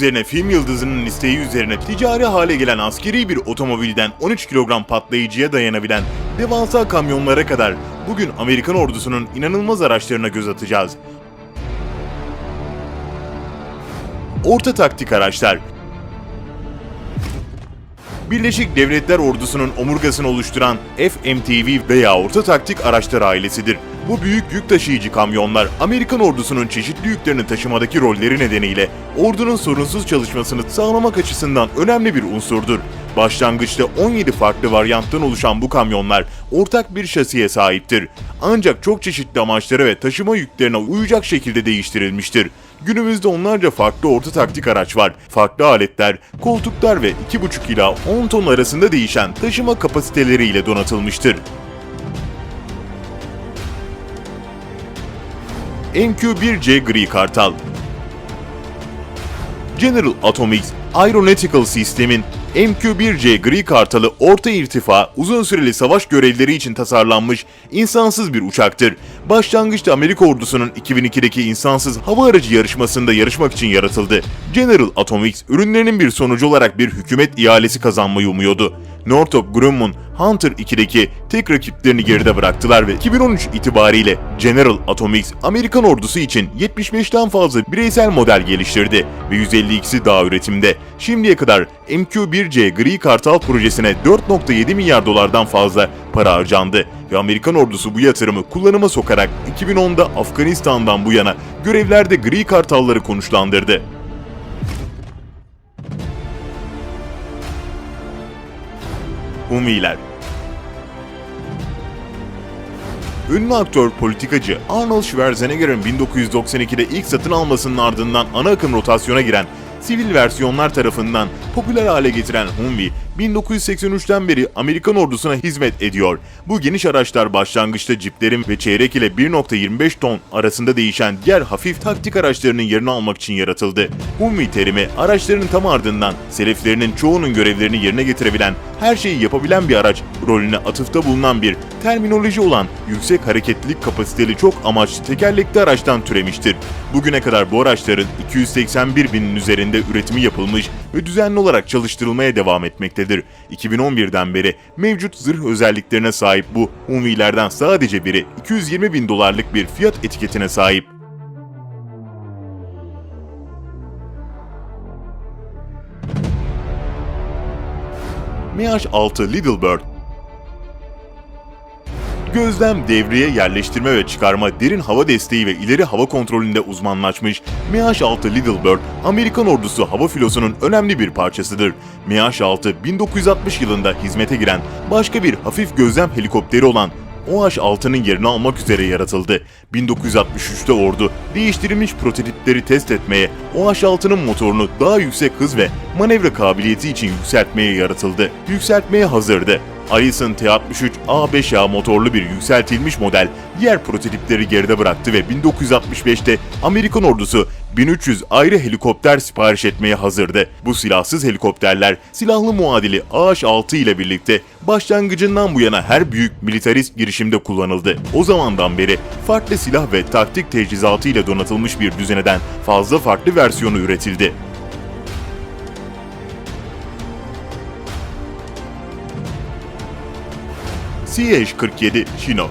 üzerine film yıldızının isteği üzerine ticari hale gelen askeri bir otomobilden 13 kilogram patlayıcıya dayanabilen devasa kamyonlara kadar bugün Amerikan ordusunun inanılmaz araçlarına göz atacağız. Orta taktik araçlar Birleşik Devletler Ordusu'nun omurgasını oluşturan FMTV veya orta taktik araçlar ailesidir. Bu büyük yük taşıyıcı kamyonlar Amerikan ordusunun çeşitli yüklerini taşımadaki rolleri nedeniyle ordunun sorunsuz çalışmasını sağlamak açısından önemli bir unsurdur. Başlangıçta 17 farklı varyanttan oluşan bu kamyonlar ortak bir şasiye sahiptir. Ancak çok çeşitli amaçlara ve taşıma yüklerine uyacak şekilde değiştirilmiştir. Günümüzde onlarca farklı orta taktik araç var. Farklı aletler, koltuklar ve 2,5 ila 10 ton arasında değişen taşıma kapasiteleriyle donatılmıştır. MQ-1C Gri Kartal General Atomics Aeronautical System'in MQ-1C Gri Kartalı orta irtifa, uzun süreli savaş görevleri için tasarlanmış insansız bir uçaktır. Başlangıçta Amerika ordusunun 2002'deki insansız hava aracı yarışmasında yarışmak için yaratıldı. General Atomics ürünlerinin bir sonucu olarak bir hükümet ihalesi kazanmayı umuyordu. Northrop Grumman Hunter 2'deki tek rakiplerini geride bıraktılar ve 2013 itibariyle General Atomics Amerikan ordusu için 75'ten fazla bireysel model geliştirdi ve 152'si daha üretimde. Şimdiye kadar MQ-1C Gri Kartal projesine 4.7 milyar dolardan fazla para harcandı ve Amerikan ordusu bu yatırımı kullanıma sokarak 2010'da Afganistan'dan bu yana görevlerde Gri Kartalları konuşlandırdı. Humiler Ünlü aktör, politikacı Arnold Schwarzenegger'in 1992'de ilk satın almasının ardından ana akım rotasyona giren sivil versiyonlar tarafından popüler hale getiren Humvee, 1983'ten beri Amerikan ordusuna hizmet ediyor. Bu geniş araçlar başlangıçta ciplerin ve çeyrek ile 1.25 ton arasında değişen diğer hafif taktik araçlarının yerini almak için yaratıldı. Humvee terimi araçların tam ardından seleflerinin çoğunun görevlerini yerine getirebilen, her şeyi yapabilen bir araç rolüne atıfta bulunan bir terminoloji olan yüksek hareketlilik kapasiteli çok amaçlı tekerlekli araçtan türemiştir. Bugüne kadar bu araçların 281 binin üzerinde üretimi yapılmış ve düzenli olarak çalıştırılmaya devam etmektedir. 2011'den beri mevcut zırh özelliklerine sahip bu Humvee'lerden sadece biri 220 bin dolarlık bir fiyat etiketine sahip. MH6 Little Bird Gözlem, devriye, yerleştirme ve çıkarma, derin hava desteği ve ileri hava kontrolünde uzmanlaşmış MH-6 Little Bird, Amerikan ordusu hava filosunun önemli bir parçasıdır. MH-6, 1960 yılında hizmete giren başka bir hafif gözlem helikopteri olan OH-6'nın yerini almak üzere yaratıldı. 1963'te ordu değiştirilmiş prototipleri test etmeye, OH-6'nın motorunu daha yüksek hız ve manevra kabiliyeti için yükseltmeye yaratıldı. Yükseltmeye hazırdı. Ayıs'ın T-63 A5A motorlu bir yükseltilmiş model diğer prototipleri geride bıraktı ve 1965'te Amerikan ordusu 1300 ayrı helikopter sipariş etmeye hazırdı. Bu silahsız helikopterler silahlı muadili AH-6 ile birlikte başlangıcından bu yana her büyük militarist girişimde kullanıldı. O zamandan beri farklı silah ve taktik teçhizatı ile donatılmış bir düzeneden fazla farklı versiyonu üretildi. CH-47 Chinook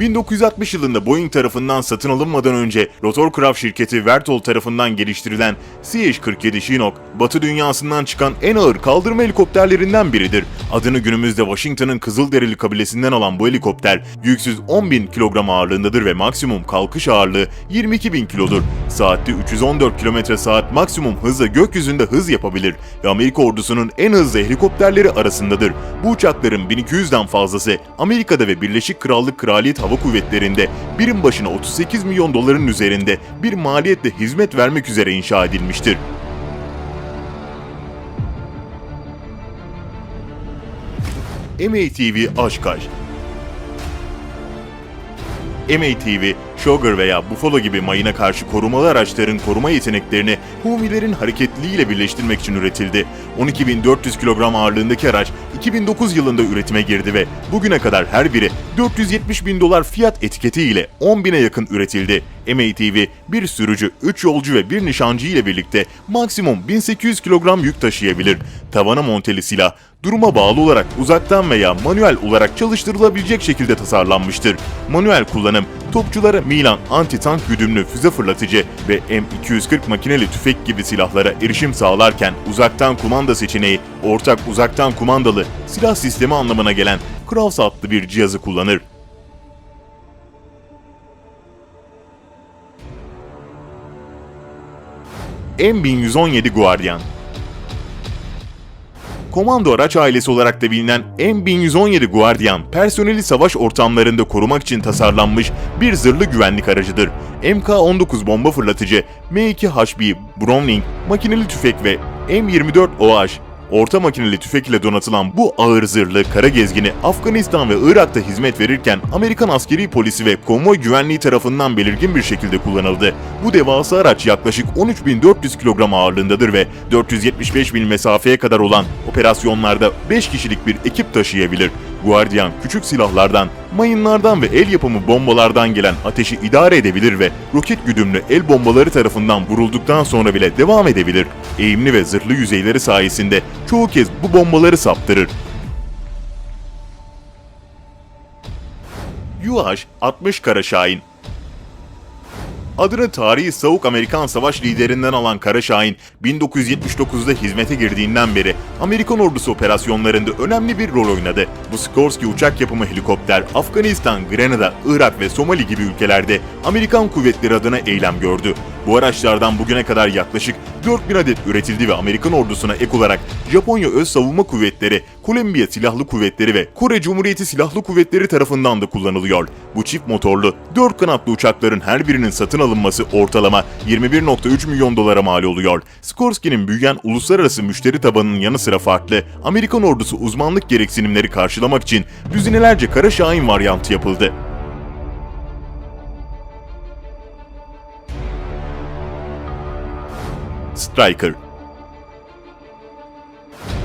1960 yılında Boeing tarafından satın alınmadan önce Rotorcraft şirketi Vertol tarafından geliştirilen CH-47 Chinook, Batı dünyasından çıkan en ağır kaldırma helikopterlerinden biridir. Adını günümüzde Washington'ın Kızılderili kabilesinden alan bu helikopter, yüksüz 10.000 kilogram ağırlığındadır ve maksimum kalkış ağırlığı 22.000 kilodur. Saatte 314 km saat maksimum hızla gökyüzünde hız yapabilir ve Amerika ordusunun en hızlı helikopterleri arasındadır. Bu uçakların 1200'den fazlası Amerika'da ve Birleşik Krallık Kraliyet Hava Kuvvetleri'nde birim başına 38 milyon doların üzerinde bir maliyetle hizmet vermek üzere inşa edilmiştir. MATV Aşkaş MATV, Shoger veya Buffalo gibi mayına karşı korumalı araçların koruma yeteneklerini Humilerin hareketliliğiyle birleştirmek için üretildi. 12.400 kilogram ağırlığındaki araç 2009 yılında üretime girdi ve bugüne kadar her biri 470 bin dolar fiyat etiketiyle 10 bine yakın üretildi. MATV, bir sürücü, 3 yolcu ve bir nişancı ile birlikte maksimum 1800 kilogram yük taşıyabilir. Tavana monteli silah, duruma bağlı olarak uzaktan veya manuel olarak çalıştırılabilecek şekilde tasarlanmıştır. Manuel kullanım, topçulara Milan anti-tank güdümlü füze fırlatıcı ve M240 makineli tüfek gibi silahlara erişim sağlarken uzaktan kumanda seçeneği, ortak uzaktan kumandalı silah sistemi anlamına gelen Kraus adlı bir cihazı kullanır. M1117 Guardian Komando araç ailesi olarak da bilinen M1117 Guardian, personeli savaş ortamlarında korumak için tasarlanmış bir zırhlı güvenlik aracıdır. MK-19 bomba fırlatıcı, M2HB Browning, makineli tüfek ve M24 OH Orta makineli tüfek ile donatılan bu ağır zırhlı kara gezgini Afganistan ve Irak'ta hizmet verirken Amerikan askeri polisi ve konvoy güvenliği tarafından belirgin bir şekilde kullanıldı. Bu devasa araç yaklaşık 13.400 kilogram ağırlığındadır ve 475 mil mesafeye kadar olan operasyonlarda 5 kişilik bir ekip taşıyabilir. Guardian küçük silahlardan, mayınlardan ve el yapımı bombalardan gelen ateşi idare edebilir ve roket güdümlü el bombaları tarafından vurulduktan sonra bile devam edebilir. Eğimli ve zırhlı yüzeyleri sayesinde çoğu kez bu bombaları saptırır. UH-60 Kara Adını tarihi Savuk Amerikan savaş liderinden alan Kara Şahin, 1979'da hizmete girdiğinden beri Amerikan ordusu operasyonlarında önemli bir rol oynadı. Bu Skorsky uçak yapımı helikopter, Afganistan, Grenada, Irak ve Somali gibi ülkelerde Amerikan kuvvetleri adına eylem gördü. Bu araçlardan bugüne kadar yaklaşık 4000 adet üretildi ve Amerikan ordusuna ek olarak Japonya Öz Savunma Kuvvetleri, Kolombiya Silahlı Kuvvetleri ve Kore Cumhuriyeti Silahlı Kuvvetleri tarafından da kullanılıyor. Bu çift motorlu, 4 kanatlı uçakların her birinin satın alınması ortalama 21.3 milyon dolara mal oluyor. Skorsky'nin büyüyen uluslararası müşteri tabanının yanı sıra farklı, Amerikan ordusu uzmanlık gereksinimleri karşılamak için düzinelerce Kara Şahin varyantı yapıldı. Striker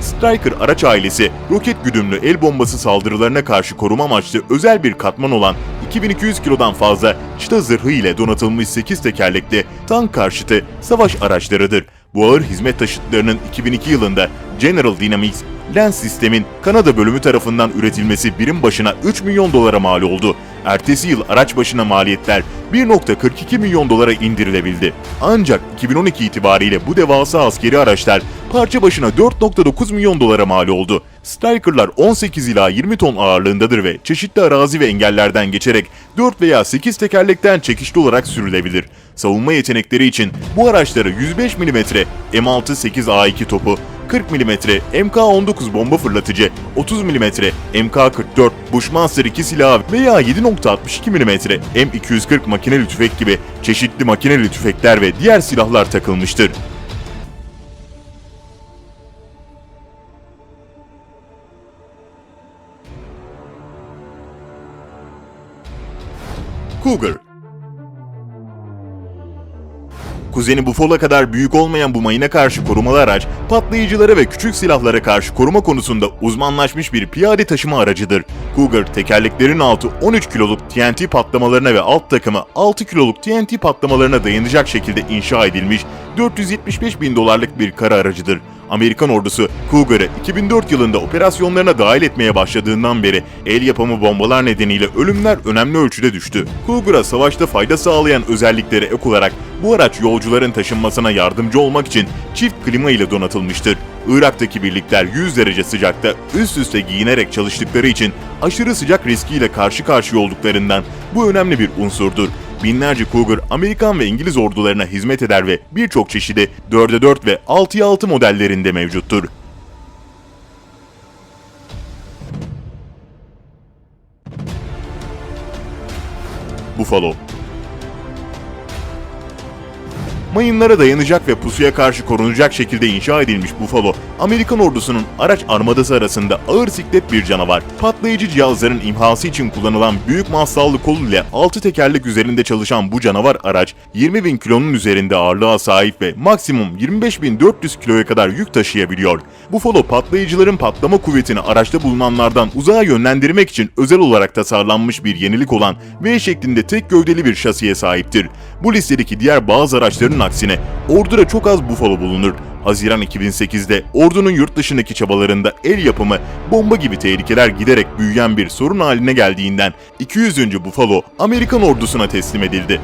Striker araç ailesi, roket güdümlü el bombası saldırılarına karşı koruma amaçlı özel bir katman olan 2200 kilodan fazla çıta zırhı ile donatılmış 8 tekerlekli tank karşıtı savaş araçlarıdır. Bu ağır hizmet taşıtlarının 2002 yılında General Dynamics Lens sistemin Kanada bölümü tarafından üretilmesi birim başına 3 milyon dolara mal oldu. Ertesi yıl araç başına maliyetler 1.42 milyon dolara indirilebildi. Ancak 2012 itibariyle bu devasa askeri araçlar parça başına 4.9 milyon dolara mal oldu. Striker'lar 18 ila 20 ton ağırlığındadır ve çeşitli arazi ve engellerden geçerek 4 veya 8 tekerlekten çekişli olarak sürülebilir. Savunma yetenekleri için bu araçlara 105 mm M6-8A2 topu, 40 mm MK-19 bomba fırlatıcı, 30 mm MK-44 Bushmaster 2 silahı veya 7.62 mm M240 makineli tüfek gibi çeşitli makineli tüfekler ve diğer silahlar takılmıştır. Cougar Kuzeni Buffalo kadar büyük olmayan bu mayına karşı korumalı araç, patlayıcılara ve küçük silahlara karşı koruma konusunda uzmanlaşmış bir piyade taşıma aracıdır. Cougar, tekerleklerin altı 13 kiloluk TNT patlamalarına ve alt takımı 6 kiloluk TNT patlamalarına dayanacak şekilde inşa edilmiş 475 bin dolarlık bir kara aracıdır. Amerikan ordusu Cougar'ı 2004 yılında operasyonlarına dahil etmeye başladığından beri el yapımı bombalar nedeniyle ölümler önemli ölçüde düştü. Cougar'a savaşta fayda sağlayan özelliklere ek olarak bu araç yolcuların taşınmasına yardımcı olmak için çift klima ile donatılmıştır. Irak'taki birlikler 100 derece sıcakta üst üste giyinerek çalıştıkları için aşırı sıcak riskiyle karşı karşıya olduklarından bu önemli bir unsurdur. Binlerce Cougar Amerikan ve İngiliz ordularına hizmet eder ve birçok çeşidi 4'e 4 ve 6'ya 6 modellerinde mevcuttur. Buffalo Mayınlara dayanacak ve pusuya karşı korunacak şekilde inşa edilmiş Buffalo, Amerikan ordusunun araç armadası arasında ağır siklet bir canavar. Patlayıcı cihazların imhası için kullanılan büyük masallı kol ile 6 tekerlek üzerinde çalışan bu canavar araç 20 bin kilonun üzerinde ağırlığa sahip ve maksimum 25.400 kiloya kadar yük taşıyabiliyor. Buffalo patlayıcıların patlama kuvvetini araçta bulunanlardan uzağa yönlendirmek için özel olarak tasarlanmış bir yenilik olan V şeklinde tek gövdeli bir şasiye sahiptir. Bu listedeki diğer bazı araçların aksine orduda çok az Buffalo bulunur. Haziran 2008'de ordunun yurt dışındaki çabalarında el yapımı bomba gibi tehlikeler giderek büyüyen bir sorun haline geldiğinden 200. Buffalo Amerikan ordusuna teslim edildi.